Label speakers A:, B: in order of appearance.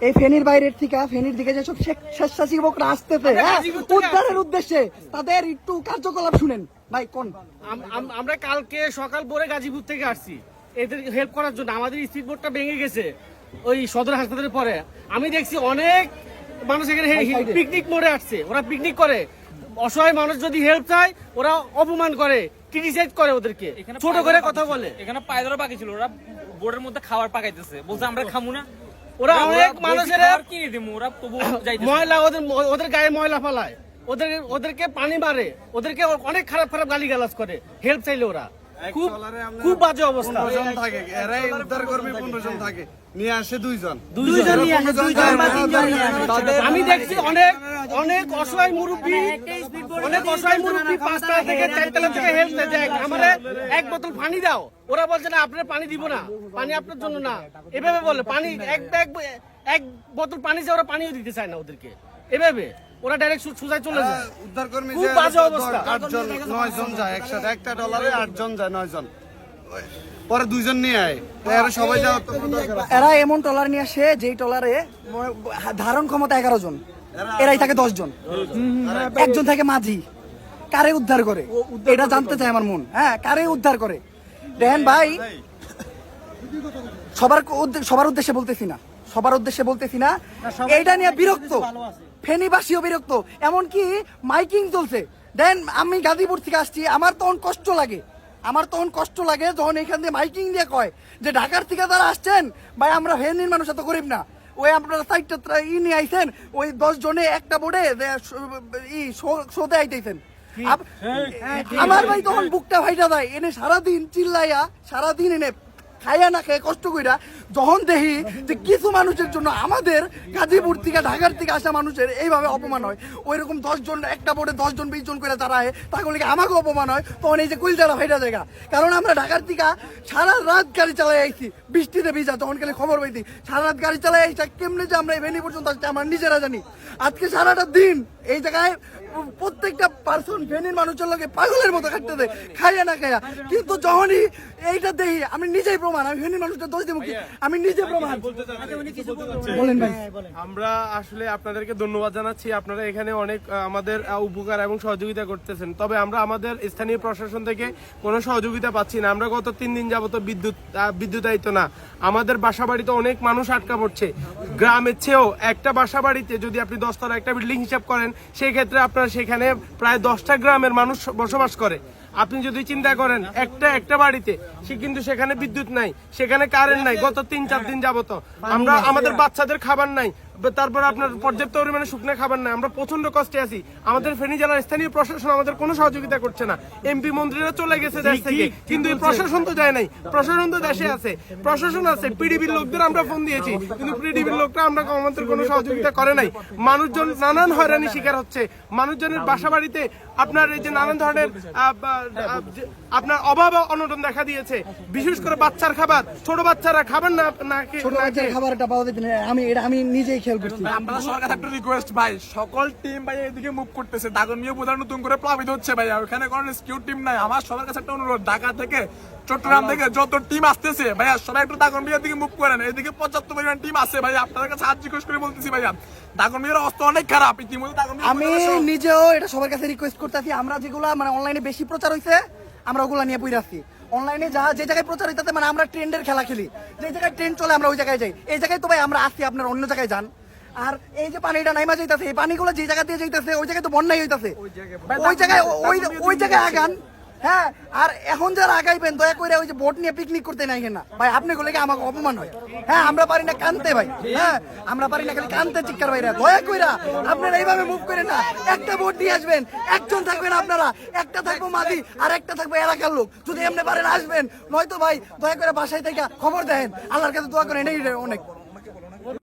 A: এই ফেনীর বাইরের থেকে ফেনীর দিকে যেসব স্বেচ্ছাসেবকরা আসতেছে হ্যাঁ, উদ্ধারের উদ্দেশ্যে তাদের একটু কার্যকলাপ শুনেন। ভাই কোন?
B: আম- আম- আমরা কালকে সকাল পরে গাজীপুর থেকে আসছি। এদের হেল্প করার জন্য। আমাদের স্পিড বোটটা ভেঙে গেছে ওই সদর হাসপাতালের পরে। আমি দেখছি অনেক মানুষ এখানে পিকনিক মোড়ে আসছে। ওরা পিকনিক করে। অসহায় মানুষ যদি হেল্প চায় ওরা অপমান করে ক্রিটিসাইজ করে ওদেরকে। ছোট করে কথা বলে।
C: এখানে পায়ে ধরা বাকি ছিল। ওরা বোর্ডের মধ্যে খাবার পাকাইতেছে। বলছে আমরা খামু না।
B: ওরা অনেক মানুষের
C: কিনে দিব ওরা তবু
B: ময়লা ওদের ওদের গায়ে ময়লা ফালায়। ওদের ওদেরকে পানি মারে। ওদেরকে অনেক খারাপ খারাপ গালি গালাজ করে। হেল্প চাইলে ওরা। খুব খুব বাজে অবস্থা।
D: জন থাকে এরাই উদ্ধার কর্মী পনেরো জন থাকে নিয়ে আসে দুইজন।
A: দুইজন নিয়ে আসে দুইজন বা তিনজন নিয়ে আসে।
B: আমি দেখছি অনেক অনেক অসহায় মুরব্বী অনেক অসহায় মুরব্বী পাঁচতলা থেকে চারতলা থেকে হেল্প দেয় আমার এক বোতল পানি দাও। ওরা বলছে না আপনার পানি দিব না। পানি আপনার জন্য না। এভাবে বলে পানি এক ব্যাগ এক বোতল পানি যে ওরা পানিও দিতে চায় না ওদেরকে। এভাবে। ওরা ডাইরেক্ট সুজায় চলে যায়।
D: উদ্ধার কর্মী
B: খুব বাজে অবস্থা।
D: আটজন নয় জন যায় একসাথে। একটা ডলারে আটজন যায় নয় জন পরে দুইজন নিয়ে আয়। এরা সবাই যাওয়ার তো কোনো দরকার আছে?
A: এরা এমন টলার নিয়ে আসে যেই টলারে ধারণ ক্ষমতা এগারো জন। এরাই থাকে দশ জন। একজন থাকে মাঝি। কারে উদ্ধার করে? এটা জানতে চাই আমার মন। হ্যাঁ কারে উদ্ধার করে? দেখেন ভাই সবার সবার উদ্দেশ্যে বলতেছি না। সবার উদ্দেশ্যে বলতেছি না। এইটা নিয়ে বিরক্ত। ফেনীবাসীও বিরক্ত এমনকি মাইকিং চলছে। দেন আমি গাজীপুর থেকে আসছি আমার তখন কষ্ট লাগে। আমার তখন কষ্ট লাগে যখন এখান দিয়ে মাইকিং দিয়ে কয় যে ঢাকার থেকে তারা আসছেন ভাই আমরা ফেনীর মানুষ এত গরিব না। ওই আপনারা সাইডটা ই নিয়ে আইছেন ওই দশ জনে একটা বোর্ডে ই শোতে আইতেছেন। আমার ভাই তখন বুকটা ভাইটা দেয় এনে সারাদিন চিল্লাইয়া সারাদিন এনে খাইয়া না খেয়ে কষ্ট কইরা যখন দেখি যে কিছু মানুষের জন্য আমাদের গাজীপুর থেকে, ঢাকার থেকে আসা মানুষের এইভাবে অপমান হয়। ওই রকম দশ জন, একটা বোর্ডে দশ জন, বিশ জন করে দাঁড়ায় তাহলে আমাকে অপমান হয়? তখন এই যে কুইলচারা ভাইটা জায়গা। কারণ আমরা ঢাকার থেকে সারা রাত গাড়ি চালাই আইছি, বৃষ্টিতে ভিজা, তখন খালি খবর পাইছি, সারা রাত গাড়ি চালাই আইসা কেমনে যে আমরা এই ভেনি পর্যন্ত আসছি, আমরা নিজেরা জানি। আজকে সারাটা দিন এই জায়গায় প্রত্যেকটা পার্সন ফেনীর মানুষের লোকে পাগলের মতো কাটতে দেয়, খাইয়া না খাইয়া। কিন্তু যখনই এইটা দেখি, আমি নিজেই প্রমাণ আমি ফেনীর মানুষটা দোষ দেবো কি? আমি নিজে প্রমাণ। বলেন ভাই।
E: আমরা আসলে আপনাদেরকে ধন্যবাদ জানাচ্ছি আপনারা এখানে অনেক আমাদের উপকার এবং সহযোগিতা করতেছেন। তবে আমরা আমাদের স্থানীয় প্রশাসন থেকে কোনো সহযোগিতা পাচ্ছি না। আমরা গত তিন দিন যাবত বিদ্যুৎ বিদ্যুতায়িত না। আমাদের বাসা বাড়িতে অনেক মানুষ আটকা পড়ছে। গ্রামের চেয়েও একটা বাসা বাড়িতে যদি আপনি দশতলা একটা বিল্ডিং হিসাব করেন সেই ক্ষেত্রে আপনার সেখানে প্রায় দশটা গ্রামের মানুষ বসবাস করে। আপনি যদি চিন্তা করেন, একটা একটা বাড়িতে, সে কিন্তু সেখানে বিদ্যুৎ নাই, সেখানে কারেন্ট নাই, গত তিন, চার দিন যাবত। আমরা, আমাদের বাচ্চাদের খাবার নাই তারপর আপনার পর্যাপ্ত পরিমাণে শুকনো খাবার নাই। আমরা প্রচণ্ড কষ্টে আছি। আমাদের ফেনী জেলার স্থানীয় প্রশাসন আমাদের কোনো সহযোগিতা করছে না। এমপি মন্ত্রীরা চলে গেছে দেশ থেকে। কিন্তু প্রশাসন তো যায় নাই। প্রশাসন তো দেশে আছে। প্রশাসন আছে পিডিবির লোকদের আমরা ফোন দিয়েছি। কিন্তু পিডিবির লোকরা আমরা আমাদের কোনো সহযোগিতা করে নাই। মানুষজন নানান হয়রানি শিকার হচ্ছে। মানুষজনের বাসা বাড়িতে আপনার এই যে নানান ধরনের আপনার অভাব অনটন দেখা দিয়েছে। বিশেষ করে বাচ্চার খাবার। ছোট বাচ্চারা খাবার না
A: খাবারটা পাওয়া যেত আমি এটা আমি নিজেই খেয়াল করছি।
F: আমরা সবার কাছে একটা রিকোয়েস্ট ভাই সকল টিম ভাই এদিকে মুভ করতেছে বোধহয় নতুন করে প্লাবিত হচ্ছে ভাই ওখানে কোনো রেস্কিউ টিম নাই। আমার সবার কাছে একটা অনুরোধ ঢাকা থেকে চট্টগ্রাম থেকে যত টিম আসতেছে ভাইয়া সবাই একটু দাগন বিয়ের দিকে মুভ করেন। এদিকে পর্যাপ্ত পরিমাণ টিম আছে ভাই আপনাদের কাছে হাত রিকোয়েস্ট করে বলতেছি ভাইয়া দাগন বিয়ের অবস্থা অনেক খারাপ ইতিমধ্যে দাগন
A: আমি নিজেও এটা সবার কাছে রিকোয়েস্ট করতেছি আমরা যেগুলা মানে অনলাইনে বেশি প্রচার হইছে আমরা ওগুলা নিয়ে রাখছি অনলাইনে যা যে জায়গায় প্রচার হইতাছে মানে আমরা ট্রেন্ডের খেলা খেলি। যে জায়গায় ট্রেন্ড চলে আমরা ওই জায়গায় যাই। এই জায়গায় তো ভাই আমরা আসছি আপনার অন্য জায়গায় যান। আর এই যে পানিটা নাইমা যাইতাছে এই পানিগুলো যে জায়গা দিয়ে যাইতাছে ওই জায়গায় তো বন্যাই হইতাছে। ওই জায়গায় ওই ওই জায়গায় আগান হ্যাঁ আর এখন যারা আগাইবেন দয়া করে ওই যে বোট নিয়ে পিকনিক করতে নাই না। ভাই আপনি আমাকে অপমান হয়? হ্যাঁ আমরা পারি না কানতে ভাই হ্যাঁ আমরা পারি না খালি কানতে চিৎকার ভাইরা। দয়া কইরা আপনারা এইভাবে মুভ করে না। একটা বোট নিয়ে আসবেন একজন থাকবেন আপনারা একটা থাকব মাঝি আর একটা থাকবে এলাকার লোক। যদি এমনি পারেন আসবেন। নয়তো ভাই দয়া করে বাসায় থেকে খবর দেন। আল্লাহর কাছে দোয়া করেন এটাই অনেক।